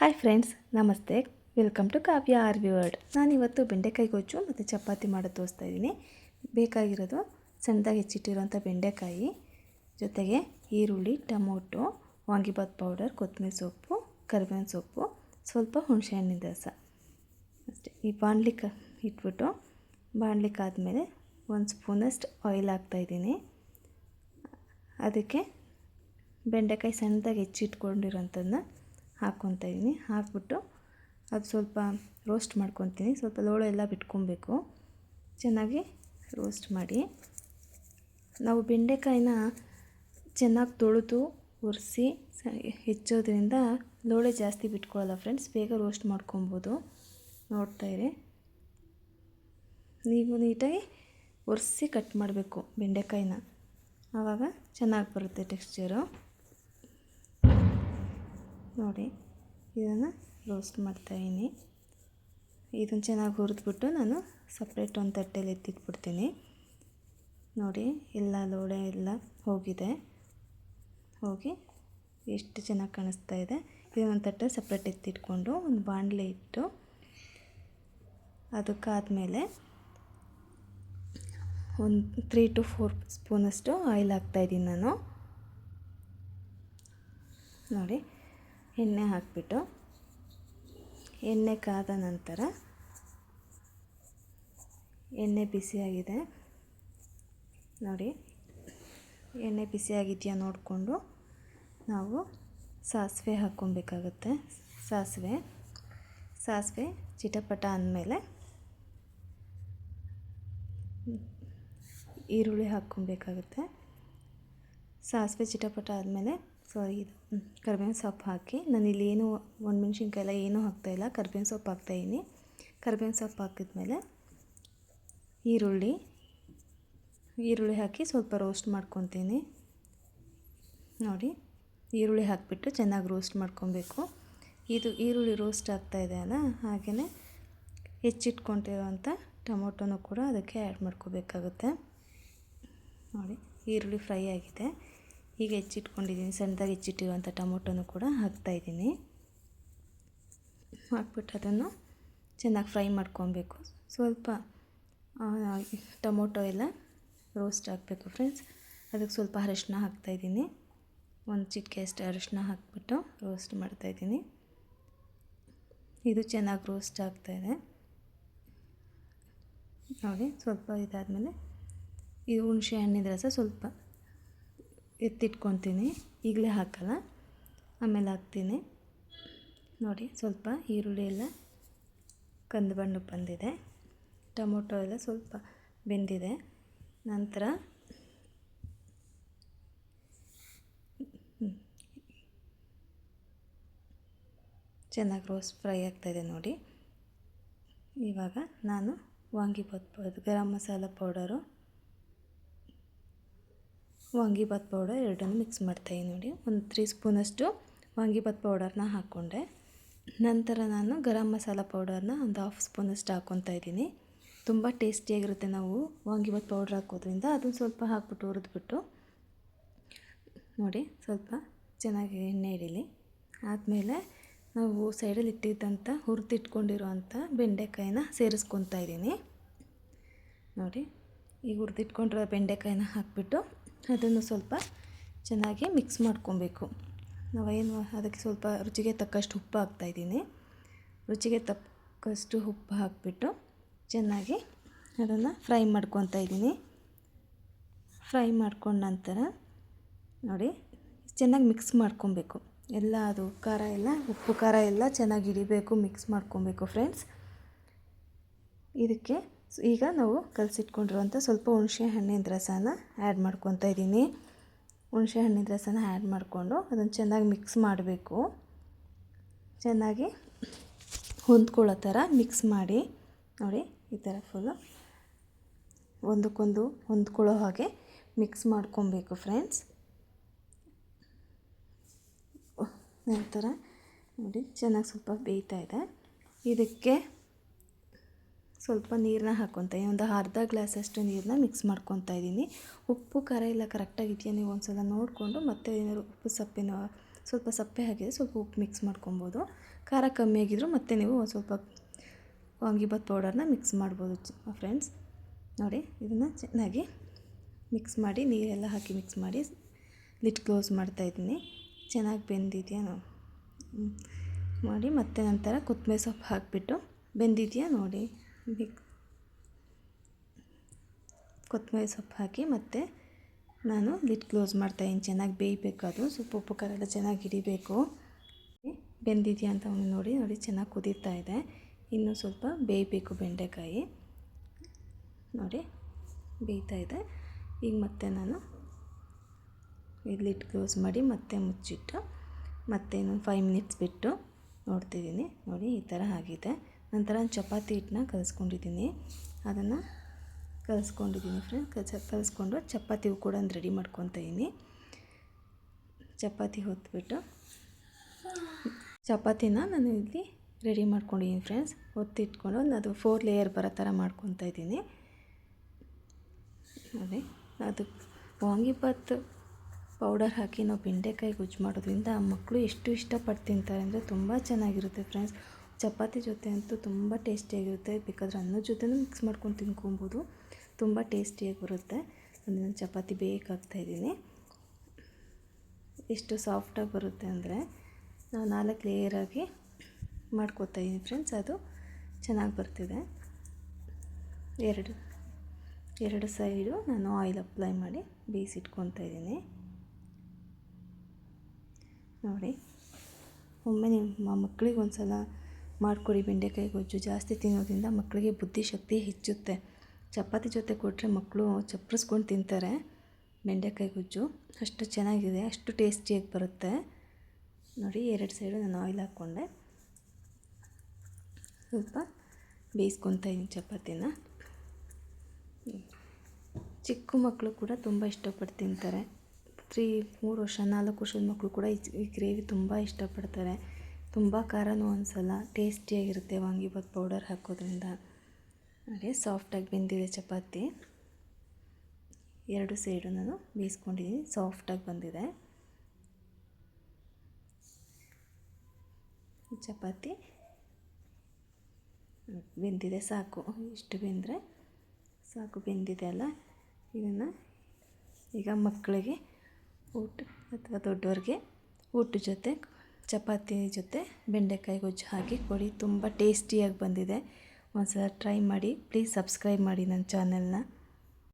Hi friends namaste. Welcome to Kavya R V world ನಾನಿವತ್ತು ಬೆಂಡೆಕಾಯಿ ಗೊಜ್ಜು ಮತ್ತು ಚಪಾತಿ ಮಾಡೋದು ತೋರಿಸ್ತಾ ಇದ್ದೀನಿ. ಬೇಕಾಗಿರೋದು ಸಣ್ಣದಾಗಿ ಹೆಚ್ಚಿಟ್ಟಿರೋಂಥ ಬೆಂಡೆಕಾಯಿ, ಜೊತೆಗೆ ಈರುಳ್ಳಿ, ಟೊಮೊಟೊ ವಾಂಗಿಬಾತ್ ಪೌಡರ್ ಕೊತ್ತಂಬರಿ ಸೊಪ್ಪು, ಕರಿಬೇವಿನ ಸೊಪ್ಪು, ಸ್ವಲ್ಪ ಹುಣಸೆಹಣ್ಣಿನ ರಸ. ಅಷ್ಟೇ. ಈ ಬಾಣಲಿಕ್ಕೆ ಇಟ್ಬಿಟ್ಟು ಬಾಣಲಿ ಕಾದಮೇಲೆ ಒಂದು ಸ್ಪೂನಷ್ಟು ಆಯಿಲ್ ಹಾಕ್ತಾಯಿದ್ದೀನಿ ಅದಕ್ಕೆ ಬೆಂಡೆಕಾಯಿ ಸಣ್ಣದಾಗಿ ಹೆಚ್ಚಿಟ್ಕೊಂಡಿರೋಂಥದ್ದನ್ನ ಹಾಕ್ಕೊತಾ ಇದ್ದೀನಿ ಹಾಕ್ಬಿಟ್ಟು ಅದು ಸ್ವಲ್ಪ ರೋಸ್ಟ್ ಮಾಡ್ಕೊತೀನಿ ಸ್ವಲ್ಪ ಲೋಳೆ ಎಲ್ಲ ಬಿಟ್ಕೊಬೇಕು. ಚೆನ್ನಾಗಿ ರೋಸ್ಟ್ ಮಾಡಿ. ನಾವು ಬೆಂಡೆಕಾಯಿನ ಚೆನ್ನಾಗಿ ತೊಳೆದು ಒರೆಸಿ ಹೆಚ್ಚೋದ್ರಿಂದ ಲೋಳೆ ಜಾಸ್ತಿ ಬಿಟ್ಕೊಳ್ಳಲ್ಲ ಫ್ರೆಂಡ್ಸ್ ಬೇಗ ರೋಸ್ಟ್ ಮಾಡ್ಕೊಬೋದು ನೋಡ್ತಾಯಿರಿ. ನೀವು ನೀಟಾಗಿ ಒರೆಸಿ ಕಟ್ ಮಾಡಬೇಕು ಬೆಂಡೆಕಾಯಿನ. ಆವಾಗ ಚೆನ್ನಾಗಿ ಬರುತ್ತೆ ಟೆಕ್ಸ್ಚರು ನೋಡಿ, ಇದನ್ನು ರೋಸ್ಟ್ ಮಾಡ್ತಾಯಿದ್ದೀನಿ ಇದನ್ನು ಚೆನ್ನಾಗಿ ಹುರಿದ್ಬಿಟ್ಟು ನಾನು ಸಪ್ರೇಟ್ ಒಂದು ತಟ್ಟೆಲಿ ಎತ್ತಿಟ್ಬಿಡ್ತೀನಿ. ನೋಡಿ, ಎಲ್ಲ ಲೋಡೆ ಎಲ್ಲ ಹೋಗಿದೆ. ಹೋಗಿ ಎಷ್ಟು ಚೆನ್ನಾಗಿ ಕಾಣಿಸ್ತಾ ಇದೆ. ಇದೊಂದು ತಟ್ಟೆ ಸಪ್ರೇಟ್ ಎತ್ತಿಟ್ಕೊಂಡು ಒಂದು ಬಾಣಲೆ ಇಟ್ಟು ಅದಕ್ಕಾದಮೇಲೆ ಒಂದು ತ್ರೀ ಟು ಫೋರ್ ಸ್ಪೂನಷ್ಟು ಆಯಿಲ್ ಹಾಕ್ತಾಯಿದ್ದೀನಿ ನಾನು. ನೋಡಿ ಎಣ್ಣೆ ಹಾಕಿಬಿಟ್ಟು ಎಣ್ಣೆ ಕಾದ ನಂತರ ಎಣ್ಣೆ ಬಿಸಿಯಾಗಿದೆ. ನೋಡಿ, ಎಣ್ಣೆ ಬಿಸಿಯಾಗಿದೆಯಾ ನೋಡಿಕೊಂಡು ನಾವು ಸಾಸಿವೆ ಹಾಕ್ಕೊಬೇಕಾಗುತ್ತೆ. ಸಾಸಿವೆ ಸಾಸಿವೆ ಚಿಟಪಟ ಅಂದಮೇಲೆ ಈರುಳ್ಳಿ ಹಾಕ್ಕೊಬೇಕಾಗುತ್ತೆ. ಸಾಸಿವೆ ಚಿಟಪಟ ಆದಮೇಲೆ ಸಾರಿ ಇದು. ಕರ್ಬೇವಿನ ಸೊಪ್ಪು ಹಾಕಿ. ನಾನಿಲ್ಲಿ ಏನು ಒಣಮೆಣ್ಸಿನ್ಕಾಯಿ ಎಲ್ಲ ಏನೂ ಹಾಕ್ತಾಯಿಲ್ಲ ಕರ್ಬೇವಿನ ಸೊಪ್ಪು ಹಾಕ್ತಾಯಿದ್ದೀನಿ ಕರ್ಬೇವಿನ ಸೊಪ್ಪು ಹಾಕಿದ್ಮೇಲೆ ಈರುಳ್ಳಿ ಈರುಳ್ಳಿ ಹಾಕಿ ಸ್ವಲ್ಪ ರೋಸ್ಟ್ ಮಾಡ್ಕೊತೀನಿ. ನೋಡಿ, ಈರುಳ್ಳಿ ಹಾಕಿಬಿಟ್ಟು ಚೆನ್ನಾಗಿ ರೋಸ್ಟ್ ಮಾಡ್ಕೊಬೇಕು. ಇದು ಈರುಳ್ಳಿ ರೋಸ್ಟ್ ಆಗ್ತಾಯಿದೆ ಅಲ್ಲ ಹಾಗೆಯೇ ಹೆಚ್ಚಿಟ್ಕೊಂಡಿರೋವಂಥ ಟೊಮೊಟೊನೂ ಕೂಡ ಅದಕ್ಕೆ ಆ್ಯಡ್ ಮಾಡ್ಕೋಬೇಕಾಗುತ್ತೆ. ನೋಡಿ, ಈರುಳ್ಳಿ ಫ್ರೈ ಆಗಿದೆ. ಈಗ ಹೆಚ್ಚಿಟ್ಕೊಂಡಿದ್ದೀನಿ, ಸಣ್ಣದಾಗಿ ಹೆಚ್ಚಿಟ್ಟಿರುವಂಥ ಟೊಮೊಟೊನು ಕೂಡ ಹಾಕ್ತಾಯಿದ್ದೀನಿ ಹಾಕ್ಬಿಟ್ಟು ಅದನ್ನು ಚೆನ್ನಾಗಿ ಫ್ರೈ ಮಾಡ್ಕೊಬೇಕು. ಸ್ವಲ್ಪ ಟೊಮೊಟೊ ಎಲ್ಲ ರೋಸ್ಟ್ ಹಾಕಬೇಕು ಫ್ರೆಂಡ್ಸ್. ಅದಕ್ಕೆ ಸ್ವಲ್ಪ ಅರಶಿನ ಹಾಕ್ತಾಯಿದ್ದೀನಿ ಒಂದು ಚಿಟಿಕೆ ಅಷ್ಟು ಅರಶಿನ ಹಾಕ್ಬಿಟ್ಟು ರೋಸ್ಟ್ ಮಾಡ್ತಾಯಿದ್ದೀನಿ ಇದು ಚೆನ್ನಾಗಿ ರೋಸ್ಟ್ ಆಗ್ತಾಯಿದೆ ನೋಡಿ, ಸ್ವಲ್ಪ ಇದಾದಮೇಲೆ ಇದು ಹುಣಸೆ ಹಣ್ಣಿನ ರಸ ಸ್ವಲ್ಪ ಎತ್ತಿಟ್ಕೊತೀನಿ. ಈಗಲೇ ಹಾಕಲ್ಲ. ಆಮೇಲೆ ಹಾಕ್ತೀನಿ. ನೋಡಿ, ಸ್ವಲ್ಪ ಈರುಳ್ಳಿ ಎಲ್ಲ ಕಂದು ಬಣ್ಣಕ್ಕೆ ಬಂದಿದೆ. ಟೊಮೊಟೊ ಎಲ್ಲ ಸ್ವಲ್ಪ ಬೆಂದಿದೆ. ನಂತರ ಚೆನ್ನಾಗಿ ರೋಸ್ಟ್ ಫ್ರೈ ಆಗ್ತಾಯಿದೆ ನೋಡಿ. ಇವಾಗ ನಾನು ವಾಂಗಿಬಾತ್ ಗರಂ ಮಸಾಲ ಪೌಡರು ವಾಂಗಿಬಾತ್ ಪೌಡರ್ ಎರಡನ್ನು ಮಿಕ್ಸ್ ಮಾಡ್ತಾಯಿ ನೋಡಿ. ಒಂದು ತ್ರೀ ಸ್ಪೂನಷ್ಟು ವಾಂಗಿಭಾತ್ ಪೌಡರ್ನ ಹಾಕ್ಕೊಂಡೆ. ನಂತರ ನಾನು ಗರಂ ಮಸಾಲ ಪೌಡರ್ನ ಒಂದು ಹಾಫ್ ಸ್ಪೂನಷ್ಟು ಹಾಕ್ಕೊತಾ ಇದ್ದೀನಿ. ತುಂಬ ಟೇಸ್ಟಿಯಾಗಿರುತ್ತೆ ನಾವು ವಾಂಗಿಭಾತ್ ಪೌಡ್ರ್ ಹಾಕೋದ್ರಿಂದ. ಅದನ್ನು ಸ್ವಲ್ಪ ಹಾಕ್ಬಿಟ್ಟು ಹುರಿದ್ಬಿಟ್ಟು ನೋಡಿ ಸ್ವಲ್ಪ ಚೆನ್ನಾಗಿ ಎಣ್ಣೆ ಹಿಡೀಲಿ. ಆದಮೇಲೆ ನಾವು ಸೈಡಲ್ಲಿ ಇಟ್ಟಿದ್ದಂಥ ಹುರಿದಿಟ್ಕೊಂಡಿರೋಂಥ ಬೆಂಡೆಕಾಯಿನ ಸೇರಿಸ್ಕೊತಾ ಇದ್ದೀನಿ. ನೋಡಿ ಈಗ ಹುರಿದಿಟ್ಕೊಂಡಿರೋ ಬೆಂಡೆಕಾಯಿನ ಹಾಕಿಬಿಟ್ಟು ಅದನ್ನು ಸ್ವಲ್ಪ ಚೆನ್ನಾಗಿ ಮಿಕ್ಸ್ ಮಾಡ್ಕೊಬೇಕು. ನಾವೇನು ಅದಕ್ಕೆ ಸ್ವಲ್ಪ ರುಚಿಗೆ ತಕ್ಕಷ್ಟು ಉಪ್ಪು ಹಾಕ್ತಾಯಿದ್ದೀನಿ ರುಚಿಗೆ ತಕ್ಕಷ್ಟು ಉಪ್ಪು ಹಾಕಿಬಿಟ್ಟು ಚೆನ್ನಾಗಿ ಅದನ್ನು ಫ್ರೈ ಮಾಡ್ಕೊತಾ ಇದ್ದೀನಿ. ಫ್ರೈ ಮಾಡ್ಕೊಂಡ ನಂತರ ನೋಡಿ, ಚೆನ್ನಾಗಿ ಮಿಕ್ಸ್ ಮಾಡ್ಕೊಬೇಕು. ಎಲ್ಲ ಅದು ಖಾರ ಎಲ್ಲ, ಉಪ್ಪು ಖಾರ ಎಲ್ಲ ಚೆನ್ನಾಗಿ ಹಿಡಿಬೇಕು, ಮಿಕ್ಸ್ ಮಾಡ್ಕೊಬೇಕು ಫ್ರೆಂಡ್ಸ್. ಇದಕ್ಕೆ ಈಗ ನಾವು ಕಲಸಿಟ್ಕೊಂಡಿರುವಂಥ ಸ್ವಲ್ಪ ಹುಣಸೆ ಹಣ್ಣಿನ ರಸನ ಆ್ಯಡ್ ಮಾಡ್ಕೊತಾ ಇದ್ದೀನಿ. ಹುಣಸೆ ಹಣ್ಣಿನ ರಸನ ಆ್ಯಡ್ ಮಾಡಿಕೊಂಡು ಅದನ್ನು ಚೆನ್ನಾಗಿ ಮಿಕ್ಸ್ ಮಾಡಬೇಕು. ಚೆನ್ನಾಗಿ ಹೊಂದ್ಕೊಳ್ಳೋ ಥರ ಮಿಕ್ಸ್ ಮಾಡಿ. ನೋಡಿ, ಈ ಥರ ಫುಲ್ಲು ಒಂದಕ್ಕೊಂದು ಹೊಂದ್ಕೊಳ್ಳೋ ಹಾಗೆ ಮಿಕ್ಸ್ ಮಾಡ್ಕೊಬೇಕು ಫ್ರೆಂಡ್ಸ್ ನಂತರ ನೋಡಿ, ಚೆನ್ನಾಗಿ ಸ್ವಲ್ಪ ಬೇಯ್ತಾ ಇದೆ. ಇದಕ್ಕೆ ಸ್ವಲ್ಪ ನೀರನ್ನ ಹಾಕ್ಕೊತಾ ಒಂದು ಅರ್ಧ ಗ್ಲಾಸಷ್ಟು ನೀರನ್ನ ಮಿಕ್ಸ್ ಮಾಡ್ಕೊತಾ ಇದ್ದೀನಿ ಉಪ್ಪು, ಖಾರ ಎಲ್ಲ ಕರೆಕ್ಟಾಗಿದೆಯಾ ನೀವು ಒಂದು ಸಲ ನೋಡಿಕೊಂಡು ಮತ್ತೆ ಏನಾದ್ರು ಉಪ್ಪು ಸಪ್ಪೆನ ಸ್ವಲ್ಪ ಸಪ್ಪೆ ಹಾಕಿದರೆ ಸ್ವಲ್ಪ ಉಪ್ಪು ಮಿಕ್ಸ್ ಮಾಡ್ಕೊಬೋದು ಖಾರ ಕಮ್ಮಿ ಆಗಿದ್ರು ಮತ್ತೆ ನೀವು ಒಂದು ಸ್ವಲ್ಪ ವಾಂಗಿಬಾತ್ ಪೌಡರ್ನ ಮಿಕ್ಸ್ ಮಾಡ್ಬೋದು ಫ್ರೆಂಡ್ಸ್ ನೋಡಿ, ಇದನ್ನು ಚೆನ್ನಾಗಿ ಮಿಕ್ಸ್ ಮಾಡಿ, ನೀರೆಲ್ಲ ಹಾಕಿ ಮಿಕ್ಸ್ ಮಾಡಿ ಲಿಟ್ ಕ್ಲೋಸ್ ಮಾಡ್ತಾಯಿದ್ದೀನಿ ಚೆನ್ನಾಗಿ ಬೆಂದಿದೆಯಾ ಮಾಡಿ ಮತ್ತೆ ನಂತರ ಕೊತ್ತಂಬರಿ ಸೊಪ್ಪು ಹಾಕಿಬಿಟ್ಟು ಬೆಂದಿದೆಯಾ ನೋಡಿ? ಕೊತ್ತಂಬರಿ ಸೊಪ್ಪು ಹಾಕಿ ಮತ್ತೆ ನಾನು ಲಿಟ್ ಕ್ಲೋಸ್ ಮಾಡ್ತಾಯಿದ್ದೀನಿ ಚೆನ್ನಾಗಿ ಬೇಯಬೇಕು ಅದು. ಸ್ವಲ್ಪ ಉಪ್ಪು ಖಾರ ಎಲ್ಲ ಚೆನ್ನಾಗಿ ಹಿಡಿಬೇಕು. ಬೆಂದಿದೆಯಾ ಅಂತ ಒಂದು ನೋಡಿ ನೋಡಿ ಚೆನ್ನಾಗಿ ಕುದೀತಾ ಇದೆ. ಇನ್ನೂ ಸ್ವಲ್ಪ ಬೇಯಬೇಕು ಬೆಂಡೆಕಾಯಿ. ನೋಡಿ, ಬೇಯ್ತಾ ಇದೆ. ಈಗ ಮತ್ತೆ ನಾನು ಇದು ಲಿಟ್ ಕ್ಲೋಸ್ ಮಾಡಿ ಮತ್ತೆ ಮುಚ್ಚಿಟ್ಟು ಮತ್ತೆ ಇನ್ನೊಂದು ಫೈವ್ ಮಿನಿಟ್ಸ್ ಬಿಟ್ಟು ನೋಡ್ತಿದ್ದೀನಿ. ನೋಡಿ, ಈ ಥರ ಆಗಿದೆ. ನಂತರ ಚಪಾತಿ ಹಿಟ್ಟನ್ನ ಕಲಿಸ್ಕೊಂಡಿದ್ದೀನಿ. ಅದನ್ನು ಕಲಿಸ್ಕೊಂಡಿದ್ದೀನಿ ಫ್ರೆಂಡ್ ಕಲ್ಸ, ಕಲಿಸ್ಕೊಂಡು ಚಪಾತಿ ಕೂಡ ಒಂದು ರೆಡಿ ಮಾಡ್ಕೊತಾ ಇದ್ದೀನಿ. ಚಪಾತಿ ಹೊತ್ಬಿಟ್ಟು ಚಪಾತಿನ ನಾನು ಇಲ್ಲಿ ರೆಡಿ ಮಾಡ್ಕೊಂಡಿದ್ದೀನಿ ಫ್ರೆಂಡ್ಸ್ ಹೊತ್ತಿಟ್ಕೊಂಡು ಅದು ಫೋರ್ ಲೇಯರ್ ಬರೋ ಥರ ಮಾಡ್ಕೊತಾ ಇದ್ದೀನಿ. ಅದೇ ಅದು ವಾಂಗಿಬಾತ್ ಪೌಡರ್ ಹಾಕಿ ನಾವು ಬೆಂಡೆಕಾಯಿ ಗುಜ್ಜು ಮಾಡೋದ್ರಿಂದ ಮಕ್ಕಳು ಎಷ್ಟು ಇಷ್ಟಪಟ್ಟು ತಿಂತಾರೆ ಅಂದರೆ ತುಂಬ ಚೆನ್ನಾಗಿರುತ್ತೆ ಫ್ರೆಂಡ್ಸ್ ಚಪಾತಿ ಜೊತೆ ಅಂತೂ ತುಂಬ ಟೇಸ್ಟಿಯಾಗಿರುತ್ತೆ. ಬೇಕಾದರೆ ಅನ್ನದ ಜೊತೆನೂ ಮಿಕ್ಸ್ ಮಾಡ್ಕೊಂಡು ತಿನ್ಕೊಬೋದು. ತುಂಬ ಟೇಸ್ಟಿಯಾಗಿ ಬರುತ್ತೆ. ನಾನು ಚಪಾತಿ ಬೇಕಾಗ್ತಾ ಇದ್ದೀನಿ. ಎಷ್ಟು ಸಾಫ್ಟಾಗಿ ಬರುತ್ತೆ ಅಂದರೆ ನಾವು ನಾಲ್ಕು ಲೇಯರಾಗಿ ಮಾಡ್ಕೋತಾ ಇದ್ದೀನಿ ಫ್ರೆಂಡ್ಸ್ ಅದು ಚೆನ್ನಾಗಿ ಬರ್ತಿದೆ. ಎರಡು ಎರಡು ಸೈಡು ನಾನು ಆಯಿಲ್ ಅಪ್ಲೈ ಮಾಡಿ ಬೇಯಿಸಿಟ್ಕೊತಾ ಇದ್ದೀನಿ. ನೋಡಿ, ಒಮ್ಮೆ ನಿಮ್ಮ ಮಕ್ಕಳಿಗೆ ಒಂದು ಮಾಡಿಕೊಡಿ ಬೆಂಡೆಕಾಯಿ ಗೊಜ್ಜು ಜಾಸ್ತಿ ತಿನ್ನೋದ್ರಿಂದ ಮಕ್ಕಳಿಗೆ ಬುದ್ಧಿಶಕ್ತಿ ಹೆಚ್ಚುತ್ತೆ. ಚಪಾತಿ ಜೊತೆ ಕೊಟ್ಟರೆ ಮಕ್ಕಳು ಚಪ್ಪರಿಸ್ಕೊಂಡು ತಿಂತಾರೆ ಬೆಂಡೆಕಾಯಿ ಗೊಜ್ಜು. ಅಷ್ಟು ಚೆನ್ನಾಗಿದೆ, ಅಷ್ಟು ಟೇಸ್ಟಿಯಾಗಿ ಬರುತ್ತೆ. ನೋಡಿ, ಎರಡು ಸೈಡು ನಾನು ಆಯಿಲ್ ಹಾಕ್ಕೊಂಡೆ. ಸ್ವಲ್ಪ ಬೇಯಿಸ್ಕೊತಾ ಇದ್ದೀನಿ ಚಪಾತಿನ. ಚಿಕ್ಕ ಮಕ್ಕಳು ಕೂಡ ತುಂಬ ಇಷ್ಟಪಟ್ಟು ತಿಂತಾರೆ. ತ್ರೀ, ಮೂರು ವರ್ಷ, ನಾಲ್ಕು ವರ್ಷದ ಮಕ್ಕಳು ಕೂಡ ಈ ಗ್ರೇವಿ ತುಂಬ ಇಷ್ಟಪಡ್ತಾರೆ. ತುಂಬ ಖಾರನೂ ಅನಿಸಲ್ಲ ಟೇಸ್ಟಿಯಾಗಿರುತ್ತೆ ವಾಂಗಿಬಾತ್ ಪೌಡರ್ ಹಾಕೋದ್ರಿಂದ. ಹಾಗೆ ಸಾಫ್ಟಾಗಿ ಬೆಂದಿದೆ ಚಪಾತಿ. ಎರಡು ಸೈಡು ನಾನು ಬೇಯಿಸ್ಕೊಂಡಿದ್ದೀನಿ ಸಾಫ್ಟಾಗಿ ಬಂದಿದೆ. ಚಪಾತಿ ಬೆಂದಿದೆ ಸಾಕು. ಇಷ್ಟು ಬೆಂದರೆ ಸಾಕು, ಬೆಂದಿದೆ ಅಲ್ಲ. ಇದನ್ನು ಈಗ ಮಕ್ಕಳಿಗೆ ಊಟ ಅಥವಾ ದೊಡ್ಡವ್ರಿಗೆ ಊಟ ಜೊತೆ ಚಪಾತಿ ಜೊತೆ ಬೆಂಡೆಕಾಯಿ ಗೊಜ್ಜು ಹಾಕಿ ಕೊಡಿ. ತುಂಬ ಟೇಸ್ಟಿಯಾಗಿ ಬಂದಿದೆ. ಒಂದು ಸಲ ಟ್ರೈ ಮಾಡಿ. ಪ್ಲೀಸ್ ಸಬ್ಸ್ಕ್ರೈಬ್ ಮಾಡಿ ನನ್ನ ಚಾನೆಲ್ನ.